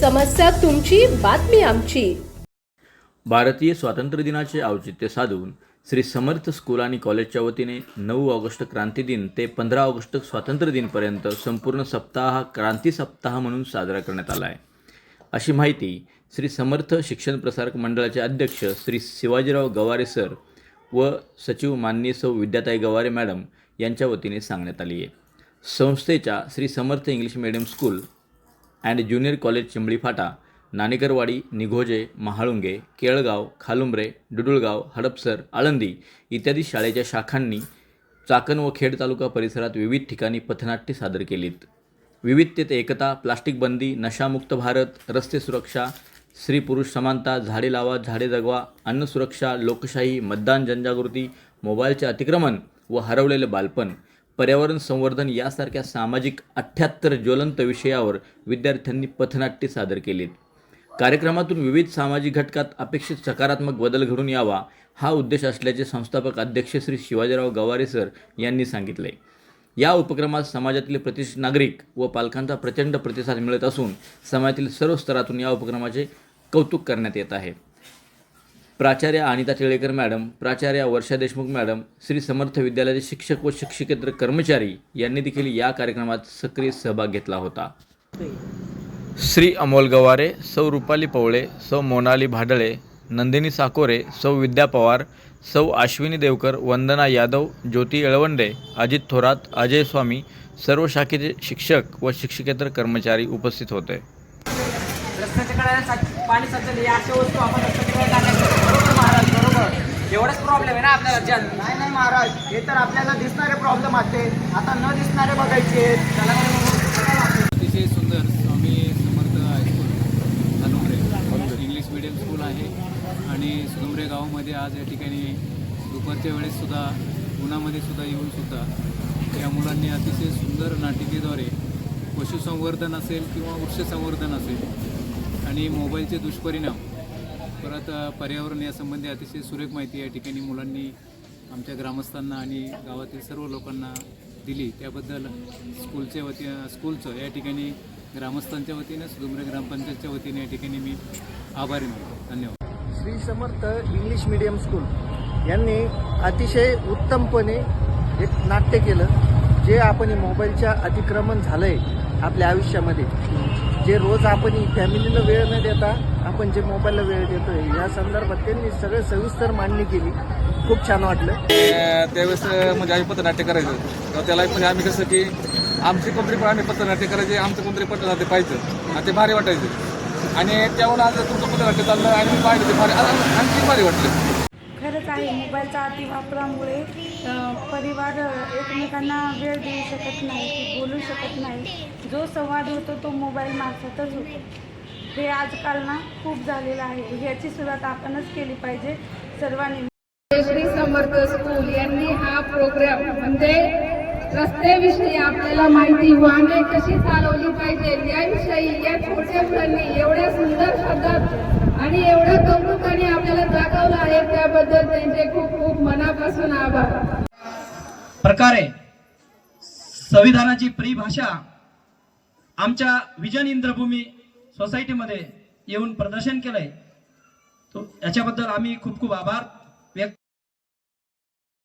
समस्या तुमची बातमी आमची. भारतीय स्वातंत्र्य दिनाचे औचित्य साधून श्री समर्थ स्कूल आणि कॉलेजच्या वतीने नऊ ऑगस्ट क्रांती दिन ते पंधरा ऑगस्ट स्वातंत्र्य दिनपर्यंत संपूर्ण सप्ताह क्रांती सप्ताह म्हणून साजरा करण्यात आला आहे. अशी माहिती श्री समर्थ शिक्षण प्रसारक मंडळाचे अध्यक्ष श्री शिवाजीराव गवारे सर व सचिव माननीय सौ विद्याताई गवारे मॅडम यांच्या वतीने सांगण्यात आली आहे. संस्थेच्या Shri Samarth English medium school and junior college Chimbali Phata Nanekarwadi Nighoje Mahalunge Kelgaon Khalumbre Dudulgaon Hadapsar Alandi इत्यादी शाळेच्या शाखांनी चाकण व खेड तालुका परिसरात विविध ठिकाणी पथनाट्य सादर केलीत. विविधतेत एकता प्लास्टिक बंदी नशामुक्त भारत रस्ते सुरक्षा स्त्री पुरुष समानता झाडे लावा झाडे जगवा अन्न सुरक्षा लोकशाही मतदान जनजागृती मोबाईलचे अतिक्रमण व हरवलेले बालपण पर्यावरण संवर्धन यासारख्या सामाजिक अठ्ठ्याहत्तर ज्वलंत विषयावर विद्यार्थ्यांनी पथनाट्य सादर केलीत. कार्यक्रमातून विविध सामाजिक घटकात अपेक्षित सकारात्मक बदल घडून यावा हा उद्देश असल्याचे संस्थापक अध्यक्ष श्री शिवाजीराव गवारे सर यांनी सांगितले. या उपक्रमात समाजातील प्रतिष्ठित नागरिक व पालकांचा प्रचंड प्रतिसाद मिळत असून समाजातील सर्व स्तरातून या उपक्रमाचे कौतुक करण्यात येत आहे. प्राचार्य अनिता टिळेकर मॅडम प्राचार्य वर्षा देशमुख मॅडम श्री समर्थ विद्यालयाचे शिक्षक व शिक्षकेतर कर्मचारी यांनी देखील या कार्यक्रमात सक्रिय सहभाग घेतला होता. श्री अमोल गवारे सौ रुपाली पवळे सौ मोनाली भाडळे नंदिनी साकोरे सौ विद्या पवार सौ अश्विनी देवकर वंदना यादव ज्योती येळवंडे अजित थोरात अजय स्वामी सर्व शाखेचे शिक्षक व शिक्षकेतर कर्मचारी उपस्थित होते. रस्त्याच्या कडेला साच- पाणी साचले या अशा वस्तू आपण रस्त्याच्या बरोबर महाराज बरोबर. एवढाच प्रॉब्लेम आहे ना आपल्याला जन नाही नाही महाराज हे तर आपल्याला दिसणारे प्रॉब्लेम आहेत आता न दिसणारे बघायचे. त्याला अतिशय सुंदर Swami Samarth high school Dhanumare English medium school आहे. आणि सुनुमरे गावामध्ये आज या ठिकाणी दुपारच्या वेळेस सुद्धा उन्हामध्ये सुद्धा येऊन सुद्धा या मुलांनी अतिशय सुंदर नाटिकेद्वारे पशुसंवर्धन असेल किंवा वृक्षसंवर्धन असेल आणि मोबाईलचे दुष्परिणाम. परत पर्यावरण यासंबंधी अतिशय सुरेख माहिती या ठिकाणी मुलांनी आमच्या ग्रामस्थांना आणि गावातील सर्व लोकांना दिली. त्याबद्दल स्कूलच्या वती स्कूलचं या ठिकाणी ग्रामस्थांच्या वतीने सुदुमरे ग्रामपंचायतच्या वतीने या ठिकाणी मी आभारी मानतो. धन्यवाद. Shri Samarth English medium school यांनी अतिशय उत्तमपणे एक नाट्य केलं जे आपण हे मोबाईलच्या अतिक्रमण झालंय आपल्या आयुष्यामध्ये. जे रोज आपण फॅमिलीला वेळ न देता आपण जे मोबाईलला वेळ देतोय या संदर्भात त्यांनी सगळं सविस्तर मांडणी केली. खूप छान वाटलं. त्यावेळेस म्हणजे आम्ही पथनाट्य करायचं. तेव्हा त्याला म्हणजे आम्ही कसं की आमची कोणतरी पण आम्ही पथनाट्य करायचे आमचं कोणतरी पथनाट्य पाहिजे आणि ते भारी वाटायचं. आणि त्याहून आज तुमचं पथनाट्य चाललं आणि मी पाहिलं ते भारी आणखी भारी वाटलं. खरंच आहे मोबाईलच्या अतिवापरामुळे परिवार एकमेकांना वेळ देऊ शकत नाही बोलू शकत नाही. जो संवाद होतो तो मोबाईल मार्फतच होतो. हे आजकाल ना खूप झालेलं आहे. ह्याची सुरुवात आपणच केली पाहिजे सर्वांनी. श्री समर्थ स्कूल यांनी हा प्रोग्राम म्हणजे रस्त्याविषयी आपल्याला माहिती वाहने कशी चालवली पाहिजे याविषयी या छोट्या मुलांनी एवढ्या सुंदर शब्दात आणि एवढ्या कौतुकाने आपल्याला जागवलं आहे त्याबद्दल त्यांचे खूप खूप मनापासून आभार. प्रकारे संविधानाची परिभाषा आमच्या विजन इंद्रभूमी सोसायटीमध्ये येऊन प्रदर्शन केलंय. तो याच्याबद्दल आम्ही खूप खूप आभार.